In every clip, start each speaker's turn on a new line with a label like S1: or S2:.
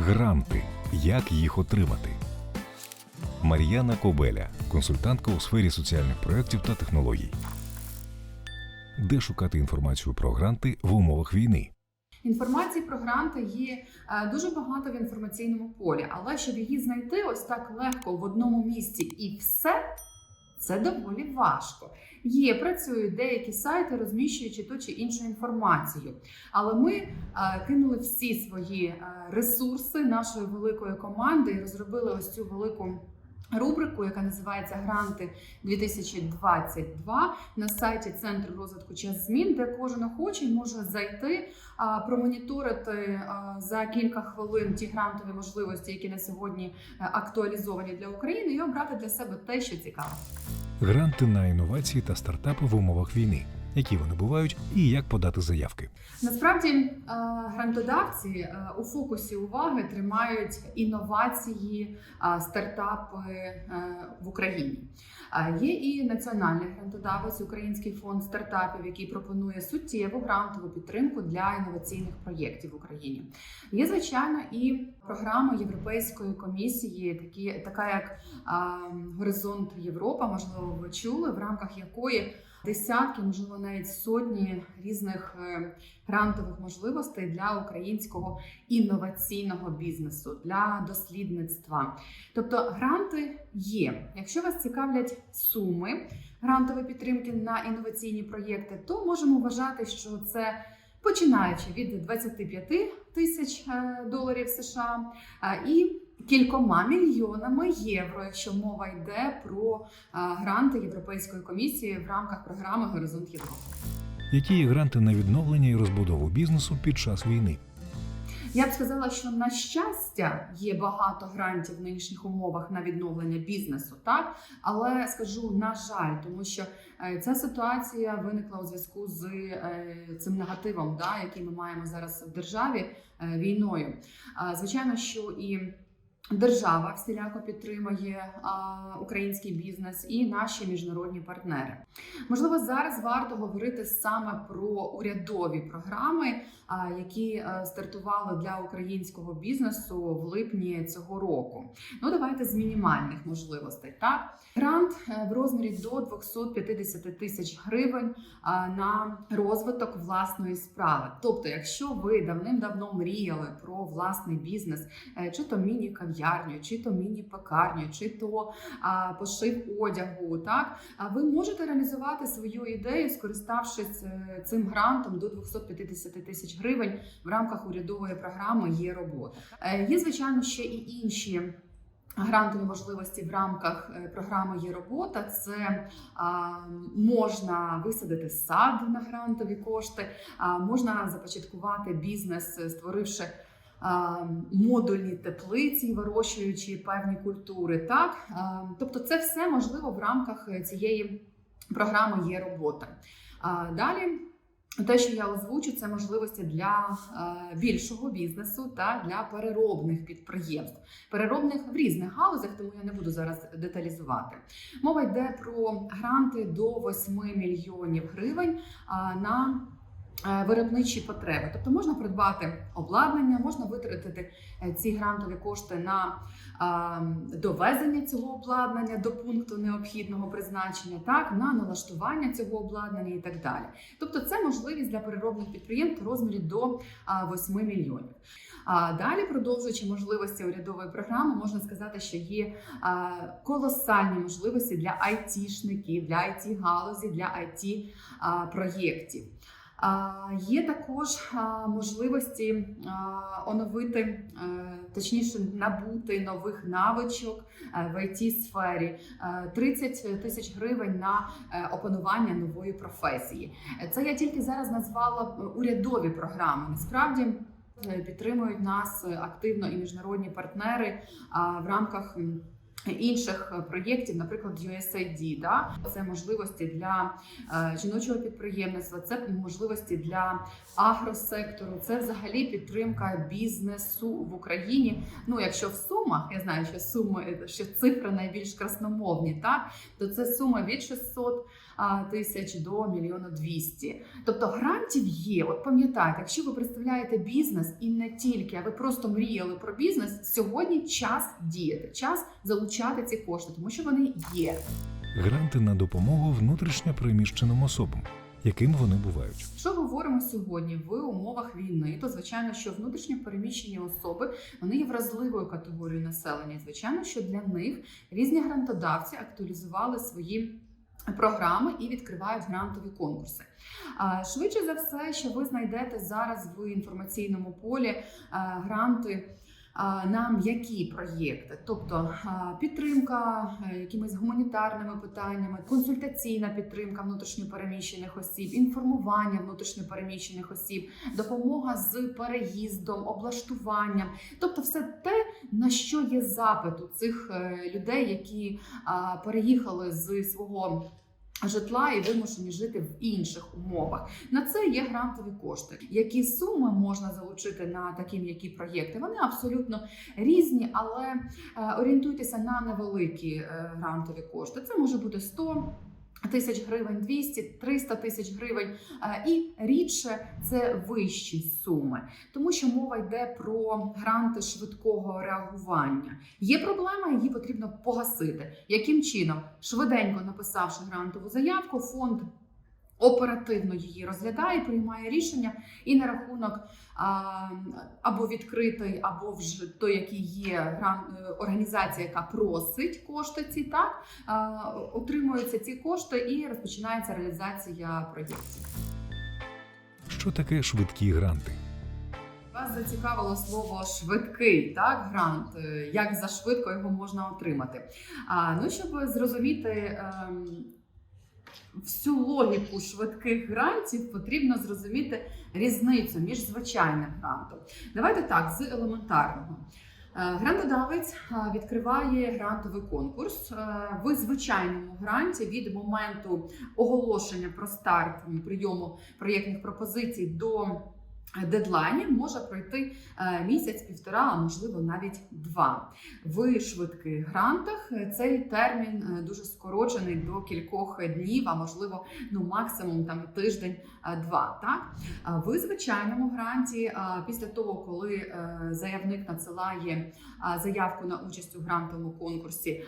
S1: Гранти. Як їх отримати? Мар'яна Кобеля, консультантка у сфері соціальних проєктів та технологій. Де шукати інформацію про гранти в умовах війни?
S2: Інформації про гранти є е, дуже багато в інформаційному полі, але щоб її знайти ось так легко в одному місці і все. Це доволі важко. Є, працюють деякі сайти, розміщуючи ту чи іншу інформацію. Але ми е, кинули всі свої е, ресурси нашої великої команди і розробили ось цю велику рубрику, яка називається Гранти 2022 на сайті Центру розвитку час змін, де кожен охочий може зайти, промоніторити за кілька хвилин ті грантові можливості, які на сьогодні е, актуалізовані для України, і обрати для себе те, що цікаво.
S1: Гранти на інновації та стартапи в умовах війни. Які вони бувають і як подати заявки?
S2: Насправді е, грантодавці е, у фокусі уваги тримають інновації, е, стартапи в Україні. Є і національний грантодавець, Український фонд стартапів, який пропонує суттєву грантову підтримку для інноваційних проєктів в Україні. Є звичайно і програма Європейської комісії, такі така як е, Горизонт Європа, можливо, ви чули, в рамках якої десятки, можливо, навіть сотні різних е, грантових можливостей для українського інноваційного бізнесу, для дослідництва. Тобто гранти є. Якщо вас цікавлять суми грантової підтримки на інноваційні проєкти, то можемо вважати, що це. Починаючи від 25 тисяч е, доларів США е, і кількома мільйонами євро, якщо мова йде про гранти Європейської комісії в рамках програми Горизонт Європи.
S1: Які є гранти на відновлення і розбудову бізнесу під час війни?
S2: Я б сказала, що на щастя є багато грантів в нинішніх умовах на відновлення бізнесу, так але скажу на жаль, тому що е, ця ситуація виникла у зв'язку з е, цим негативом, да, який ми маємо зараз в державі е, війною. Звичайно, що і Держава всіляко підтримує а, український бізнес і наші міжнародні партнери. Можливо, зараз варто говорити саме про урядові програми, а, які е, стартували для українського бізнесу в липні цього року. Ну давайте з мінімальних можливостей. Так, грант е, в розмірі до 250 тисяч гривень на розвиток власної справи. Тобто, якщо ви давним-давно мріяли про власний бізнес, е, чи то міні-кав'ярню, чи то міні-пекарню, чи то а, пошив одягу, так а ви можете реалізувати свою ідею, скориставшись е, цим грантом до 250 тисяч гривень в рамках урядової програми є робота. Е, Є звичайно ще і інші. Грантові можливості в рамках е, програми є робота. Це а, можна висадити сад на грантові кошти, а, можна започаткувати бізнес, створивши модульні теплиці, вирощуючи певні культури. Так, тобто, це все можливо в рамках цієї програми є робота. Далі. Те, що я озвучу, це можливості для більшого бізнесу та для переробних підприємств, переробних в різних галузях, тому я не буду зараз деталізувати. Мова йде про гранти до 8 мільйонів гривень на виробничі потреби. Тобто можна придбати обладнання, можна витратити е, ці грантові кошти на довезення цього обладнання до пункту необхідного призначення, так на налаштування цього обладнання і так далі. Тобто, це можливість для переробних підприємств в розмірі до а, 8 мільйонів. А далі, продовжуючи можливості урядової програми, можна сказати, що є колосальні можливості для айтішників, для it галузі, для it а, проєктів. Є також можливості оновити, е, точніше набути нових навичок е, в it сфері 30 тисяч гривень на е, опанування нової професії. Е, Це я тільки зараз назвала е, урядові програми. Насправді. е, Підтримують нас е, активно і міжнародні партнери в рамках інших е, проєктів, наприклад, USAID. Да? Це можливості для е, жіночого підприємництва, це можливості для агросектору, це взагалі підтримка бізнесу в Україні. Ну, якщо в сумах, я знаю, що суми, що цифри найбільш красномовні, так то це сума від 600 тисяч до мільйона двісті. Тобто грантів є. От пам'ятайте, якщо ви представляєте бізнес і не тільки, а ви просто мріяли про бізнес, сьогодні час діяти, час залучати ці кошти, тому що вони є.
S1: Гранти на допомогу внутрішньо переміщеним особам, яким вони бувають.
S2: Що говоримо сьогодні в умовах війни, то звичайно, що внутрішньо переміщені особи вони є вразливою категорією населення. І, Звичайно, що для них різні грантодавці актуалізували свої. Програми і відкривають грантові конкурси. Швидше за все, що ви знайдете зараз в інформаційному полі гранти на м'які проєкти, тобто підтримка е, якимись гуманітарними питаннями, консультаційна підтримка внутрішньопереміщених осіб, інформування внутрішньопереміщених осіб, допомога з переїздом, облаштуванням, тобто все те, на що є запит у цих е, людей, які переїхали з свого. Житла і вимушені жити в інших умовах. На це є грантові кошти. Які суми можна залучити на такі м'які проєкти? Вони абсолютно різні, але е, орієнтуйтеся на невеликі е, грантові кошти. Це може бути 100 тисяч гривень, 200, 300 тисяч гривень. Е, І рідше це вищі суми, тому що мова йде про гранти швидкого реагування. Є проблема, її потрібно погасити. Яким чином? Швиденько написавши грантову заявку, фонд. Оперативно її розглядає, приймає рішення і на рахунок або відкритий, або вже той, який є е, організація, яка просить кошти ці, так отримуються ці кошти і розпочинається реалізація проєктів.
S1: Що таке швидкі гранти?
S2: Вас зацікавило слово швидкий, так грант. Е, Як за швидко його можна отримати? А ну щоб зрозуміти. Всю логіку швидких грантів потрібно зрозуміти різницю між звичайним грантом. Давайте так, з елементарного. Е, Грантодавець е, відкриває грантовий конкурс. Е, В звичайному гранті від моменту оголошення про старт прийому проєктних пропозицій до дедлайнів може пройти е, місяць, півтора, а можливо навіть два. В швидких грантах е, цей термін е, дуже скорочений до кількох днів, а можливо, ну максимум там тиждень-два. Так в звичайному гранті, е, після того, коли е, заявник надсилає е, заявку на участь у грантовому конкурсі,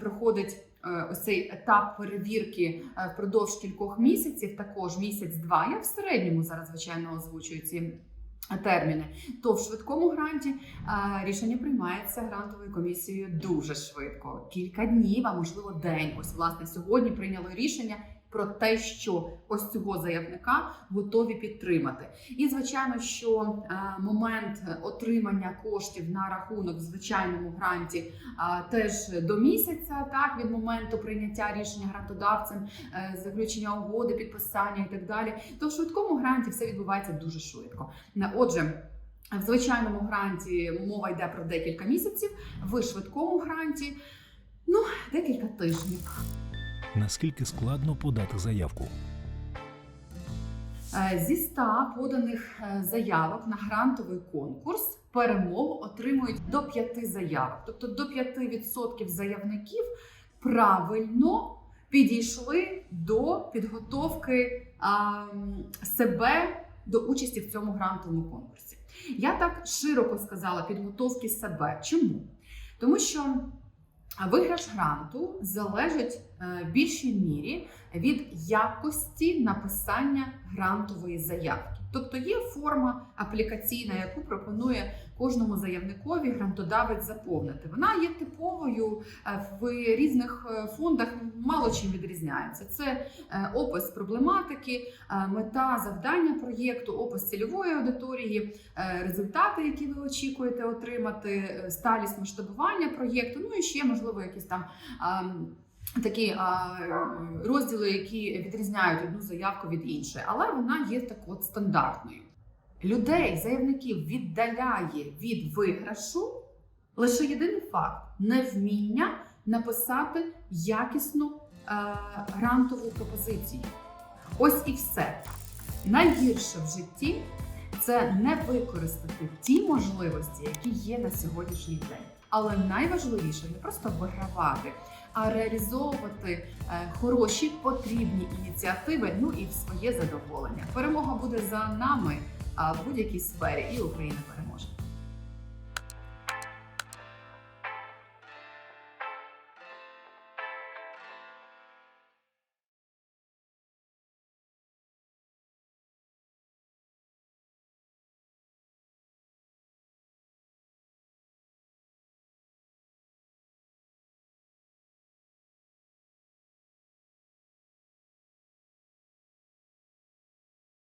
S2: проходить. Е, Ось цей етап перевірки е, впродовж кількох місяців, також місяць-два. Я в середньому зараз звичайно озвучую ці терміни. То в швидкому гранті а, рішення приймається грантовою комісією дуже швидко. Кілька днів, а можливо день. Ось власне сьогодні прийняли рішення. Про те, що ось цього заявника готові підтримати, і звичайно, що е, момент отримання коштів на рахунок в звичайному гранті е, теж до місяця, так від моменту прийняття рішення грантодавцем, е, заключення угоди, підписання і так далі. То в швидкому гранті все відбувається дуже швидко. Отже. В звичайному гранті мова йде про декілька місяців, в швидкому гранті ну декілька тижнів.
S1: Наскільки складно подати заявку?
S2: Е, Зі 100 поданих е, заявок на грантовий конкурс перемогу отримують до 5 заявок. Тобто до 5% заявників правильно підійшли до підготовки а, себе до участі в цьому грантовому конкурсі. Я так широко сказала підготовки себе. Чому? Тому що виграш гранту залежить більшій мірі від якості написання грантової заявки. Тобто є форма аплікаційна, яку пропонує кожному заявникові грантодавець заповнити. Вона є типовою е, в різних е, фондах, мало чим відрізняється. Це е, опис проблематики, е, мета завдання проєкту, опис цільової аудиторії, е, результати, які ви очікуєте отримати, е, сталість масштабування проєкту. Ну і ще можливо якісь там. Такі а, розділи, які відрізняють одну заявку від іншої, але вона є так от стандартною. Людей, заявників віддаляє від виграшу лише єдиний факт невміння написати якісну е, грантову пропозицію. Ось і все. Найгірше в житті це не використати ті можливості, які є на сьогоднішній день. Але найважливіше не просто вигравати, а реалізовувати е, хороші потрібні ініціативи. Ну і в своє задоволення. Перемога буде за нами в будь-якій сфері, і Україна переможе.